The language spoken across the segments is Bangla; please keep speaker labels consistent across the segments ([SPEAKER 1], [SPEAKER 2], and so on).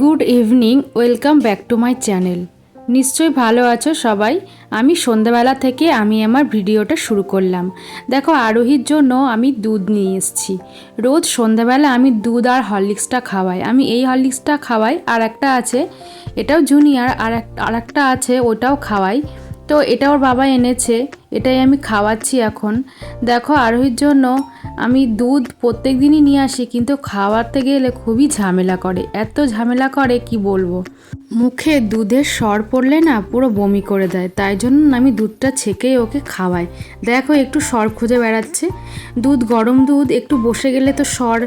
[SPEAKER 1] Good evening welcome back to my channel নিশ্চয়ই ভালো আছো সবাই? আমি সন্ধ্যাবেলা থেকে আমি আমার ভিডিওটা শুরু করলাম। দেখো, আরোহীর জন্য আমি দুধ নিয়ে এসেছি। রোজ সন্ধ্যাবেলা আমি দুধ আর হরলিক্সটা খাওয়াই। আমি এই হরলিক্সটা খাওয়াই, আর একটা আছে, এটাও জুনিয়র, আর আর একটা আছে, ওটাও খাওয়াই। তো এটা ওর বাবা এনেছে, এটাই আমি খাওয়াচ্ছি এখন। দেখো, আরোহীর জন্য আমি দুধ প্রত্যেক দিনই নিয়ে আসি, কিন্তু খাওয়াতে গেলে খুবই ঝামেলা করে। এত ঝামেলা করে, কি বলব? মুখে দুধের সর পড়লে না পুরো বমি করে দেয়। তাই জন্য আমি দুধটা ছেঁকেই ওকে খাওয়াই। দেখো, একটু সর খুঁজে বেড়াচ্ছে। দুধ, গরম দুধ, একটু বসে গেলে তো সর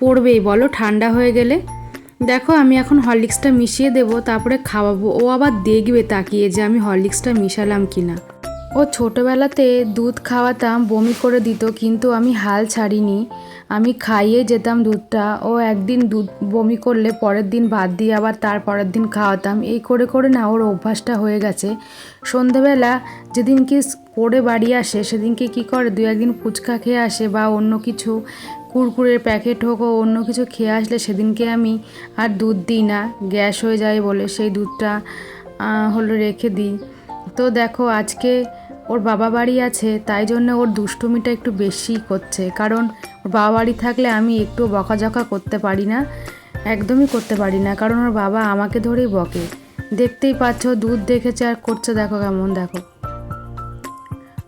[SPEAKER 1] পড়বেই, বলো, ঠান্ডা হয়ে গেলে? দেখো, আমি এখন হরলিক্সটা মিশিয়ে দেবো, তারপরে খাওয়াবো। ও আবার দেখবে তাকিয়ে যে আমি হরলিক্সটা মিশালাম কিনা। ও ছোটোবেলাতে দুধ খাওয়াতাম বমি করে দিত, কিন্তু আমি হাল ছাড়িনি। আমি খাইয়ে যেতাম দুধটা। ও একদিন দুধ বমি করলে পরের দিন ভাত দিয়ে আবার তার পরের দিন খাওয়াতাম। এই করে করে না ওর অভ্যাসটা হয়ে গেছে। সন্ধেবেলা যেদিনকে পড়ে বাড়ি আসে, সেদিনকে কি করে? দু একদিন ফুচকা খেয়ে আসে বা অন্য কিছু কুরকুরের প্যাকেট হোক অন্য কিছু খেয়ে আসলে সেদিনকে আমি আর দুধ দিই না। গ্যাস হয়ে যায় বলে সেই দুধটা হলো রেখে দিই। তো দেখো আজকে ওর বাবা বাড়ি আছে, তাই জন্য ওর দুষ্টুমিটা একটু বেশি করছে। কারণ ওর বাবা বাড়ি থাকলে আমি একটু বকাঝকা করতে পারি না, একদমই করতে পারি না। কারণ ওর বাবা আমাকে ধরেই বকে। দেখতেই পাচ্ছ, দুধ দেখেছে আর করছে, দেখো কেমন, দেখো।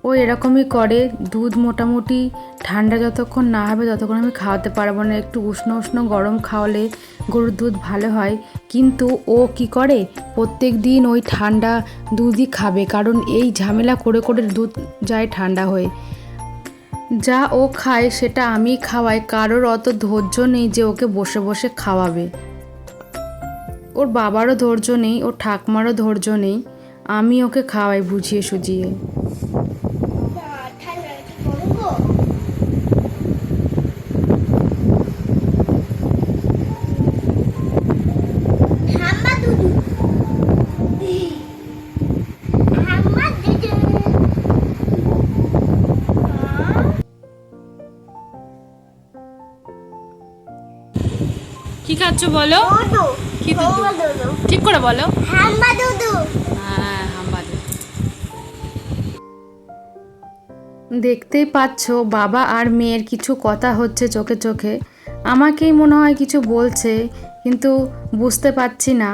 [SPEAKER 1] ও এরকমই করে। দুধ মোটামুটি ঠান্ডা যতক্ষণ না হবে ততক্ষণ আমি খাওয়াতে পারব না। একটু উষ্ণ উষ্ণ গরম খাওয়ালে গরুর দুধ ভালো হয়। কিন্তু ও কি করে? প্রত্যেক দিন ওই ঠান্ডা দুধই খাবে। কারণ এই ঝামেলা করে করে দুধ যায় ঠান্ডা হয়ে। যা ও খায় সেটা আমি খাওয়াই। কারোর অত ধৈর্য নেই যে ওকে বসে বসে খাওয়াবে। ওর বাবারও ধৈর্য নেই, ওর ঠাকমারও ধৈর্য নেই। আমি ওকে খাওয়াই বুঝিয়ে সুঝিয়ে।
[SPEAKER 2] কি
[SPEAKER 1] খাচ্ছ বলো? কি? ঠিক করে বলো। হ্যাঁ দেখতেই পাচ্ছ বাবা আর মেয়ের কিছু কথা হচ্ছে চোখে চোখে। আমাকেই মনে হয় কিছু বলছে কিন্তু বুঝতে পারছি না।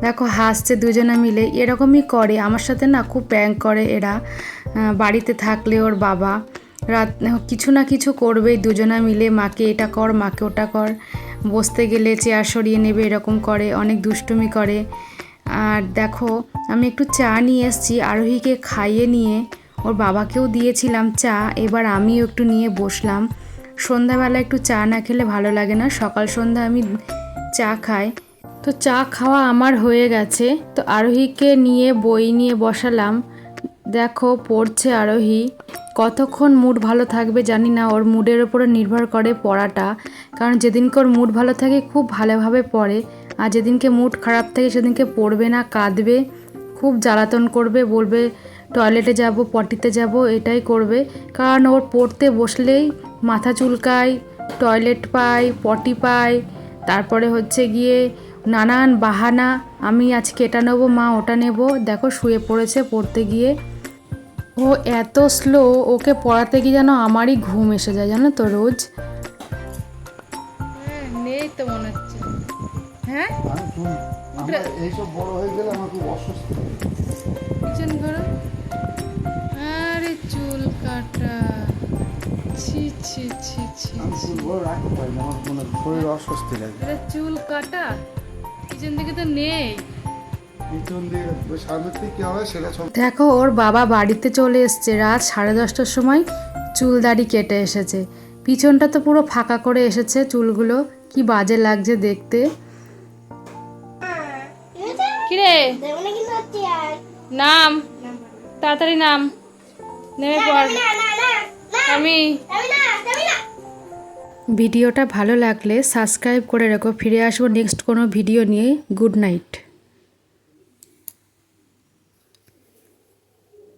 [SPEAKER 1] দেখো হাসছে দুজনে মিলে। এরকমই করে। আমার সাথে না খুব প্র্যাঙ্ক করে এরা। বাড়িতে থাকলে ওর বাবা। রাত কিছু না কিছু করবেই দুজনে মিলে। মাকে এটা কর মাকে ওটা কর। বসতে গেলে চেয়ার সরিয়ে নেবে, এরকম করে, অনেক দুষ্টুমি করে। আর দেখো, আমি একটু চা নিয়ে এসেছি, আরোহীকে খাইয়ে নিয়ে। ওর বাবাকেও দিয়েছিলাম চা, এবার আমিও একটু নিয়ে বসলাম। সন্ধ্যাবেলা একটু চা না খেলে ভালো লাগে না, সকাল সন্ধ্যা আমি চা খাই। তো চা খাওয়া আমার হয়ে গেছে, তো আরোহীকে নিয়ে, বই নিয়ে বসালাম। দেখো, পড়ছে আরোহী। কতক্ষণ মুড ভালো থাকবে জানি না। ওর মুডের ওপরে নির্ভর করে পড়াটা। কারণ যেদিনকে ওর মুড ভালো থাকে, খুব ভালোভাবে পড়ে। আর যেদিনকে মুড খারাপ থাকে, সেদিনকে পড়বে না, কাঁদবে, খুব জ্বালাতন করবে, বলবে টয়লেটে যাব, পটিতে যাব, এটাই করবে। কারণ ওর পড়তে বসলেই মাথা চুলকায় টয়লেট পায়, পটি পায়। তারপরে হচ্ছে গিয়ে নানান বাহানা, আমি আজকে এটা নেব, মা ওটা নেব। দেখো, শুয়ে পড়েছে পড়তে গিয়ে। ও এত স্লো ওকে পড়াতে গিয়ে যেন আমারই ঘুম এসে যায় জানো তো রোজ? নেই তো মনে হচ্ছে। হ্যাঁ?
[SPEAKER 3] আমি শুন এইসব বড় হয়ে গেলে আমার খুব অস্বস্তি লাগে।
[SPEAKER 1] পিছন আরে চুল কাটা। ছি ছি ছি ছি
[SPEAKER 3] আমি চুল বড় রাখতে পারি না আমার মনে শরীর অস্বস্তি লাগে
[SPEAKER 1] চুল কাটা? পিছন দিকে তো নেই। দেখো ওর বাবা বাড়িতে চলে এসছে। রাত সাড়ে দশটার সময় চুল দাড়ি কেটে এসেছে। পিছনটা তো পুরো ফাঁকা করে এসেছে চুলগুলো। কি বাজে লাগছে দেখতে। কিরে? নাম। তাড়াতাড়ি নাম। নেমে পড়। আমি। ভিডিওটা ভালো লাগলে সাবস্ক্রাইব করে রেখো। ফিরে আসব নেক্সট কোনো ভিডিও নিয়ে। Good night.